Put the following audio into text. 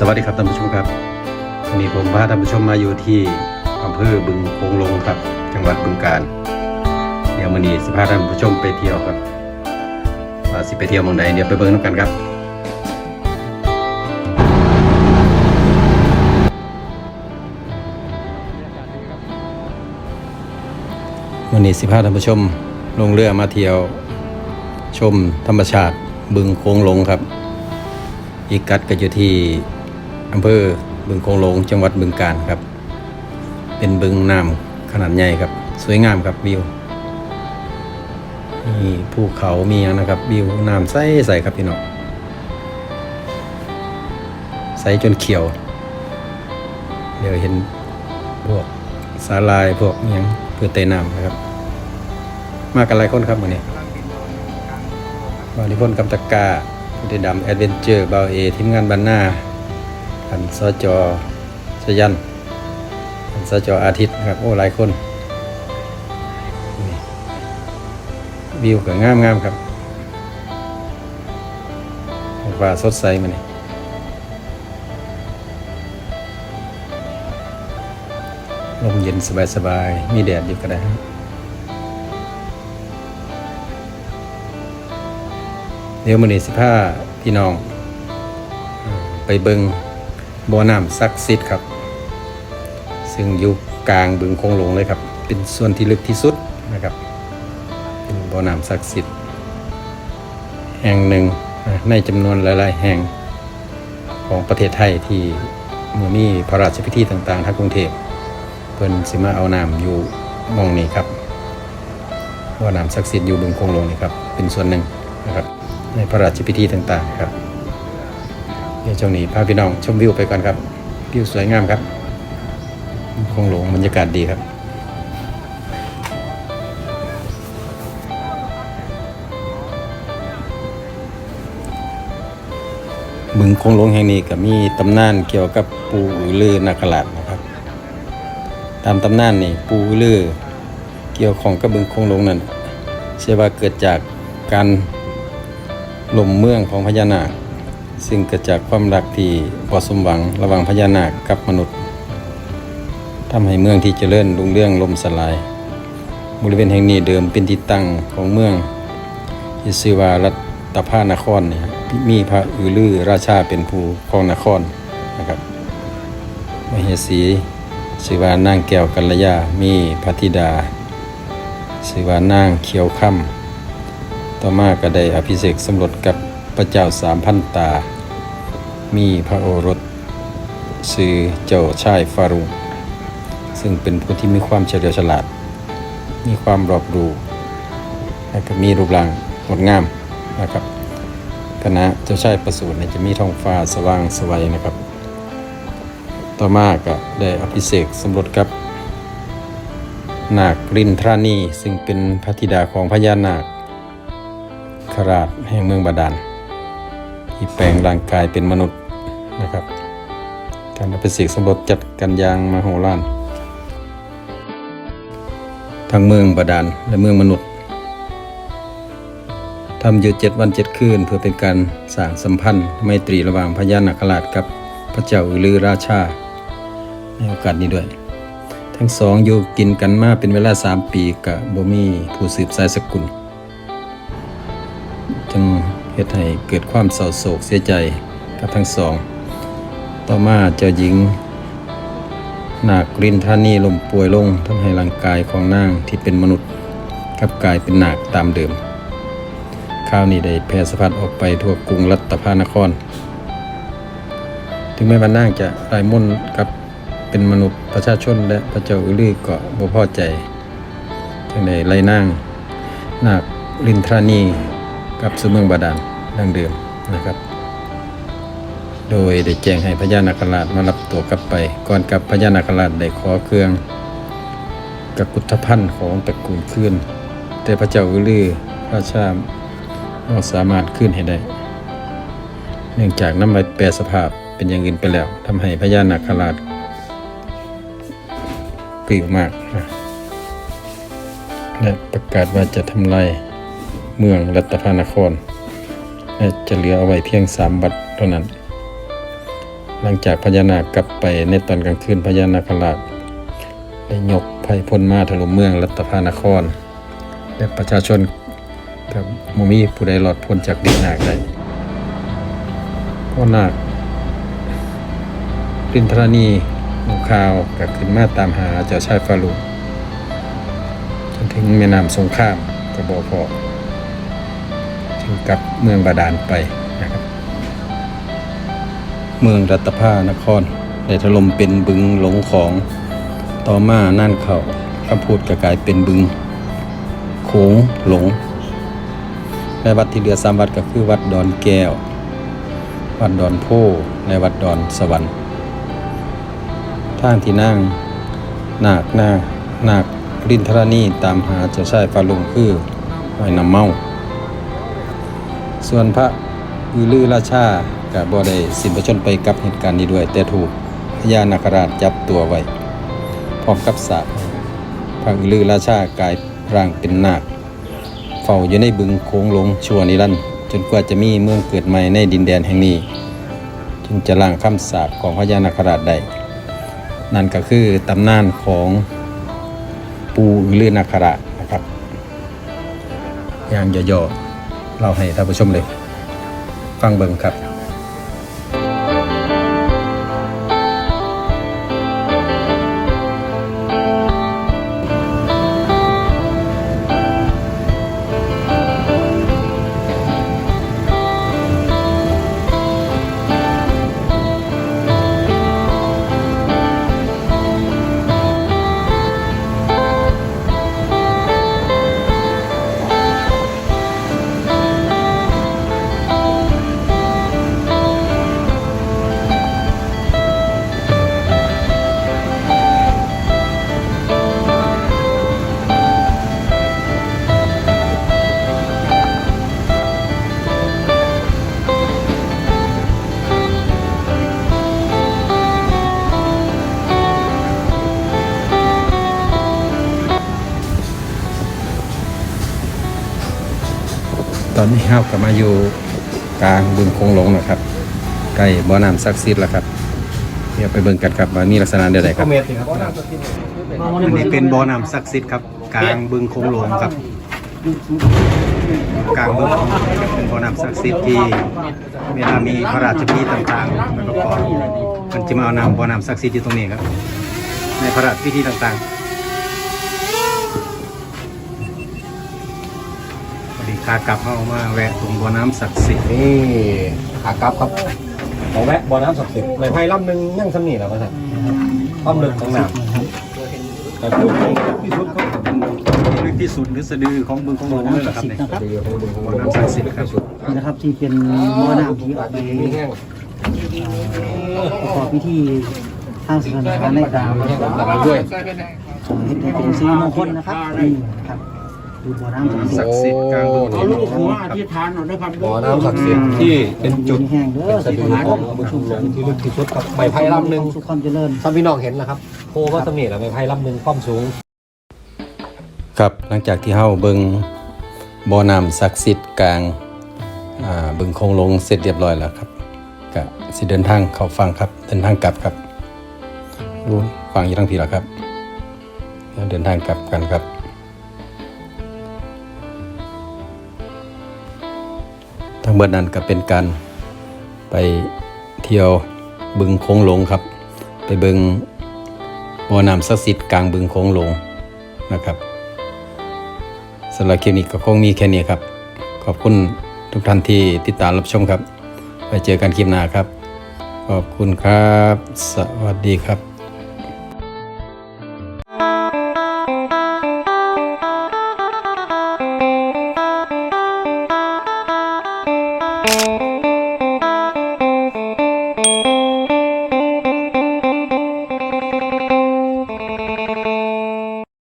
สวัสดีครับท่านผู้ชมครับวันนี้ผมพาท่านผู้ชมมาอยู่ที่อำเภอบึงโขงลงครับ จังหวัดบึงกาฬเดี๋ยววันนี้สิพาท่านผู้ชมไปเที่ยวครับว่าสิไปเที่ยวเมืองใดเดี๋ยวไปเบิ่งน้ำกันครับวันนี้สิพาท่านผู้ชมลงเรือมาเที่ยว ชมธรรมชาติบึงโขงลงครับ อีกกัดก็อยู่ที่ อำเภอบึงโขงหลงจังหวัดบึงกาฬครับ เป็นบึงน้ำขนาดใหญ่ครับ สวยงามครับวิวมีภูเขามีอย่างนะครับวิวน้ำใสใสครับพี่น้องใสจนเขียว เดี๋ยวเห็นพวกสาลายพวกอิหยังเพื่อเตน้ำนะครับ มากันหลายคนครับวันนี้บาริพนกำตะกาพุทธดำแอดเวนเจอร์บาเอทีมงานบันนา พันสจชยันพันสจอาทิตย์นะครับ โอ้หลายคนวิวก็งามงามๆครับท้องฟ้าสดใสมานี่ลมเย็นสบายๆมีแดดอยู่ก็ได้ครับเดี๋ยวมื้อนี้สิพาพี่น้อง ไปเบิง บ่อน้ำศักดิ์สิทธิ์ครับ ซึ่งอยู่กลางบึงโคงหลงเลยครับ เป็นส่วนที่ลึกที่สุดนะครับ เป็นบ่อน้ำศักดิ์สิทธิ์แห่งหนึ่งในจำนวนหลาย ๆ แห่งของประเทศไทยที่มือมีพระราชพิธีต่างๆทางกรุงเทพเพิ่นสิมาเอาน้ำอยู่มองนี้ครับบ่อน้ำศักดิ์สิทธิ์อยู่บึงโคงหลงนี่ครับเป็นส่วนหนึ่งนะครับในพระราชพิธีต่างๆครับ เดี๋ยวช่วงนี้พาพี่น้องชมวิวไปก่อนครับ วิวสวยงามครับ คงหลงบรรยากาศดีครับบึงคงหลงแห่งนี้ก็มีตำนานเกี่ยวกับปูอือลือนาคราชนะครับ ตามตำนานนี่ปูอือลือเกี่ยวของกับบึงคงหลงนั่นเชื่อว่าเกิดจากการลมเมืองของพญานาค ซึ่งเกิดจากความรักที่พอสมหวังระหว่างพญานาคกับมนุษย์ทำให้เมืองที่เจริญรุ่งเรืองล่มสลาย บริเวณแห่งนี้เดิมเป็นที่ตั้งของเมืองที่ชื่อว่ารัตภานครนี่ครับมีพระอือลือราชาเป็นผู้ครองนครนะครับมเหสีชื่อว่านางแก้วกัลยา มีพระธิดาชื่อว่านางเขียวค่ำต่อมาก็ได้อภิเษกสมรสกับ พระเจ้าสามพันตา มีพระโอรสชื่อเจ้าชายฟารุงซึ่งเป็นผู้ที่มีความเฉลียวฉลาด มีความรอบรู้และก็มีรูปร่างงดงามนะครับคณะเจ้าชายประสูติจะมีท้องฟ้าสว่างสวัยนะครับ ต่อมาก็ได้อภิเษกสมรสกับนาครินทรานีซึ่งเป็นพระธิดาของพญานาคคราชแห่งเมืองบาดาล ที่แปลงร่างกายเป็นมนุษย์นะครับการอภิเษกสมรสจัดกันยางมาโหฬารทั้งเมืองบาดาลและเมืองมนุษย์ทำอยู่เจ็ดวันเจ็ดคืนเพื่อเป็นการสร้างสัมพันธ์ไมตรีระหว่างพญานาคราชกับพระเจ้าอือลือราชาในโอกาสนี้ด้วย ทั้งสองอยู่กินกันมาเป็นเวลาสามปีกับบ่มีผู้สืบสายสกุล จึง เหตุให้เกิดความเศร้าโศกเสียใจกับทั้งสอง ต่อมาเจ้าหญิงนาครินทานีล้มป่วยลงทำให้ร่างกายของนางที่เป็นมนุษย์กลับกลายเป็นนาคตามเดิมข่าวนี้ได้แพร่สะพัดออกไปทั่วกรุงรัตภานคร ถึงแม้ว่านางจะไร้มนต์กับเป็นมนุษย์ประชาชนและพระเจ้าอือลือก็บ่พอใจ จึงได้ไล่นางนาครินทรานี กลับสู่เมืองบาดาลดังเดิมนะครับ โดยได้แจ้งให้พญานาคราชมารับตัวกลับไป ก่อนกลับพญานาคราชได้ขอเครื่องกกุฏพันธ์ของตระกูลคืนแต่พระเจ้าอือลือราชาไม่สามารถขึ้นให้ได้ เนื่องจากน้ำใบแปรสภาพเป็นอย่างอื่นไปแล้วทำให้พญานาคราชกริ้วมากนะและประกาศว่าจะทำลาย เมืองรัตภานคร และจะเหลือเอาไว้เพียงสามบัตรเท่านั้น หลังจากพญานาคกลับไปในตอนกลางคืนพญานาคราชได้ยกภัยพ้นมาถล่มเมืองรัตภานคร และประชาชนกับมมีผู้ใดหลอดพ้นจากดินนาคได้พ่อนาครินทรานีหูข่าวก็ขึ้นมาตามหาเจ้าชายฟารุจนถึงแม่น้ำสงครามกับบอพอ กับเมืองบาดาลไปนะครับ เมืองรัตภานครได้ถล่มเป็นบึงหลงของต่อมานั่นเขาคำพูดกกลายเป็นบึงโขงหลงและวัดที่เหลือสามวัดก็คือวัดดอนแก้ว วัดดอนโพและวัดดอนสวรรค์ทางที่นั่งนาคนานาครินทรานีตามหาเจ้าชายฟาลุงคือหอยน้ำเมา ส่วนพระอือลือราชากับบ่ได้สิ้นพระชนไปกับเหตุการณ์นี้ด้วย แต่ถูกพญานาคราชจับตัวไว้ พร้อมกับสาปพระอือลือราชากลายร่างเป็นนาคเฝ้าอยู่ในบึงโค้งหลงชั่วนิรันดร์จนกว่าจะมีเมืองเกิดใหม่ในดินแดนแห่งนี้จึงจะล้างคำสาปของพญานาคราชได้นั่นก็คือตำนานของปูอือลือนาคราชนะครับอย่างย่อๆ เราให้ท่านผู้ชมเลย ฟังเบิ่งครับ ตอนนี้เฮากลับมาอยู่กลางบึงโคงหลงนะครับ ใกล้บ่อน้ำศักดิ์สิทธิ์แล้วครับเดี๋ยวไปเบิ่งกันครับว่ามีลักษณะใดๆครับ อันนี้เป็นบ่อน้ำศักดิ์สิทธิ์ครับกลางบึงโคงหลงครับ กลางบึงโคงหลงเป็นบ่อน้ำศักดิ์สิทธิ์ที่เวลามีพระราชพิธีต่างๆมาประกอบมันจะมาเอาน้ำบ่อน้ำศักดิ์สิทธิ์อยู่ตรงนี้ครับ ในพระราชพิธีต่างๆ พอดี ขากลับเข้ามาแวะตรงบ่อน้ำศักดิ์สิทธิ์นี่ขากลับครับของแวะบ่อน้ำศักดิ์สิทธิ์ในไพ่ลำหนึ่งนั่งสำนีแล้วครับความลึกของน้ำแต่พูดถึงที่สุดก็เป็นลึกที่สุดหรือสะดือของบึงของหลวงเลยเหรอครับเนี่ยเดียวของบึงของบ่อหลวงน้ำศักดิ์สิทธิ์ครับนี่นะครับที่เป็นหม้อน้ำที่เอาไปมีแห้งประกอบพิธีทางศาสนาในการมีแห้งหลังด้วยเฮ็ดให้เป็นสิริมงคลนะครับนี่นะครับ ดูบ่อน้ำศักดิ์สิทศัธิ์กดิ์สิทธิ์กลางบึงเอาลูกหัวอธิษฐานหน่อยนะครับบ่อน้ำศักดิ์สิทธิ์ที่เป็นจุดมีแห้งเด้อสะดือของบึงของหลวงที่ลึกที่สุดกับไม้ไพ่ลำหนึ่งสุขความเจริญถ้าพี่น้องเห็นนะครับโพก็สำนีแล้วไม้ไพ่ลำหนึ่งความสูง ครับหลังจากที่เฮาเบิ่งบ่อน้ำศักดิ์สิทธิ์กลางอ่าบึงคงหลงเสร็จเรียบร้อยแล้วครับก็สิเดินทางเข้าฟังครับเดินทางกลับครับรู้ฟังอยู่ทั้งทีแล้วครับ เดี๋ยวเดินทางกลับกันครับ ทั้งหมดนั้นก็เป็นการไปเที่ยวบึงโค้งหลงครับ ไปบิงบ่อน้ำศักดิ์สิทธิ์กลางบึงโค้งหลงนะครับสำหรับคลิปนี้ก็คงมีแค่นี้ครับ ขอบคุณทุกท่านที่ติดตามรับชมครับ ไปเจอกันคลิปหน้าครับ ขอบคุณครับ สวัสดีครับ「